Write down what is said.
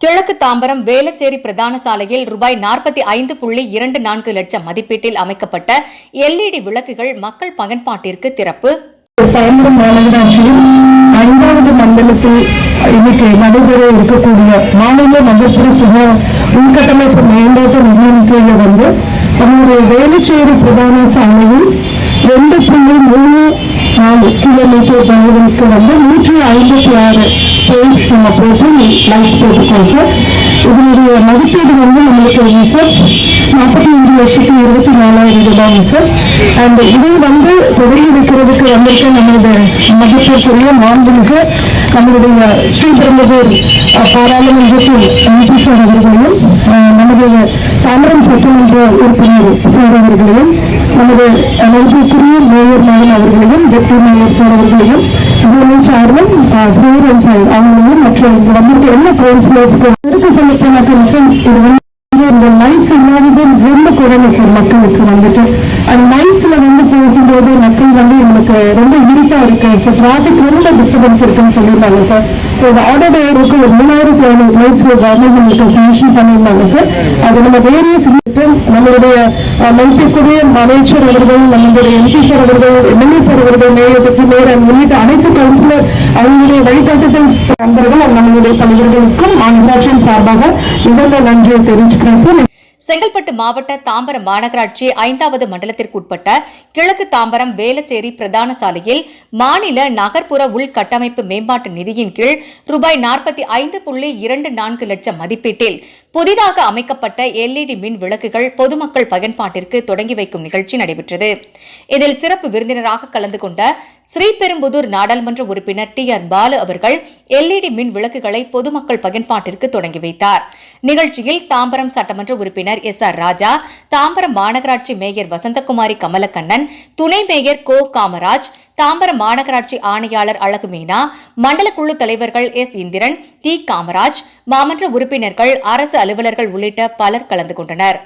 கிழக்கு தாம்பரம் வேலச்சேரி பிரதான சாலையில் ரூபாய் நாற்பத்தி ஐந்து புள்ளி இரண்டு நான்கு லட்சம் மதிப்பீட்டில் அமைக்கப்பட்ட எல்இடி விளக்குகள் மக்கள் பயன்பாட்டிற்கு திறப்பு. தாம்பரம் மாநகராட்சியில் ஐந்தாவது மண்டலத்தில் இன்னைக்கு நடைபெற இருக்கக்கூடிய மாநில நகர்ப்புற சுக உள்கட்டமைப்பு மேம்பாட்டு நிதியின் கீழே வந்து நம்முடைய வேலுச்சேரி பிரதான சாலையில் ரெண்டு புள்ளி மூணு நாலு கிலோமீட்டர் தொலைவிற்கு வந்து நூற்றி ஐம்பத்தி ஆறு போல்ஸ் நம்ம போட்டு லைட்ஸ் போட்டிருக்கோம் சார் இதனுடைய மதிப்பீடு வந்து நம்மளுக்கு சார் நாற்பத்தி அஞ்சு லட்சத்தி இருபத்தி நாலாயிரம் ரூபாய் சார் அண்ட் இதை வந்து தொடங்கி வைக்கிறதுக்கு வந்திருக்க நம்மளுடைய மதிப்பிற்குரிய மாண்புமிகு நம்மளுடைய ஸ்ரீபெரும்புதூர் அஹ், பாராளுமன்றத்தில் எம்பி சார் அவர்களையும் நம்முடைய தாமரம் சட்டமன்ற உறுப்பினர் சார் அவர்களையும் நமது மதிப்பிற்குரிய மேயர் மகன் அவர்களையும் டெப்டி மேயர் சார் அவர்களையும் zonal chairman four and five அவங்களையும் மற்றும் இங்க வந்திருக்க எல்லா கவுன்சிலர்ஸ்க்கு இருக்க சொல்லப்போன கன்சர்ன் இது வந்து இந்த லைஃப் இல்லாதது ரொம்ப குறைவு சார் மக்களுக்கு வந்துட்டு அந்த நைட்ஸில் வந்து போகும்போது மக்கள் வந்து எங்களுக்கு ரொம்ப இருட்டா இருக்கு. ஸோ டிராஃபிக் ரொம்ப டிஸ்டர்பன்ஸ் இருக்குன்னு சொல்லியிருந்தாங்க சார் ஸோ இந்த ஆர்டர் டேருக்கு ஒரு மூணாயிரத்தி ஐநூறு லைட்ஸ் கவர்மெண்ட் எங்களுக்கு சாங்ஷன் பண்ணியிருந்தாங்க சார் அது நம்ம வேரியஸ் நம்மளுடைய அஹ், மதிப்பிற்குரிய அமைச்சர் அவர்கள் நம்மளுடைய எம்பி சார் அவர்கள் எம்எல்ஏ சார் அவர்கள் மேயத்துக்கு மேயர் உள்ளிட்ட அனைத்து கவுன்சிலர் அவங்களுடைய வழிகாட்டுதல் நண்பர்கள் நம்மளுடைய தலைவர்களுக்கும் மாநகராட்சியின் சார்பாக மிகுந்த நன்றியை தெரிவிச்சுக்கிறேன் சார் செங்கல்பட்டு மாவட்ட தாம்பரம் மாநகராட்சி ஐந்தாவது மண்டலத்திற்குட்பட்ட கிழக்கு தாம்பரம் வேலச்சேரி பிரதான சாலையில் மாநில நகர்ப்புற உள்கட்டமைப்பு மேம்பாட்டு நிதியின் கீழ் ரூபாய் நாற்பத்தி ஐந்து புள்ளி இரண்டு நான்கு லட்சம் மதிப்பீட்டில் புதிதாக அமைக்கப்பட்ட எல்இடி மின் விளக்குகள் பொதுமக்கள் பயன்பாட்டிற்கு தொடங்கி வைக்கும் நிகழ்ச்சி நடைபெற்றது. இதில் சிறப்பு விருந்தினராக கலந்து கொண்ட ஸ்ரீபெரும்புதூர் நாடாளுமன்ற உறுப்பினர் டி ஆர் பாலு அவர்கள் எல்இடி மின் விளக்குகளை பொதுமக்கள் பயன்பாட்டிற்கு தொடங்கி வைத்தார். நிகழ்ச்சியில் தாம்பரம் சட்டமன்ற உறுப்பினர் எஸ் ஆர் ராஜா தாம்பரம் மாநகராட்சி மேயர் வசந்தகுமாரி கமலக்கண்ணன் துணை மேயர் கோ காமராஜ் தாம்பரம் மாநகராட்சி ஆணையாளர் அழகு மீனா மண்டல குழு தலைவர்கள் எஸ் இந்திரன் டி காமராஜ் மாமன்ற உறுப்பினர்கள் அரசு அலுவலர்கள் உள்ளிட்ட பலர் கலந்து கொண்டனர்.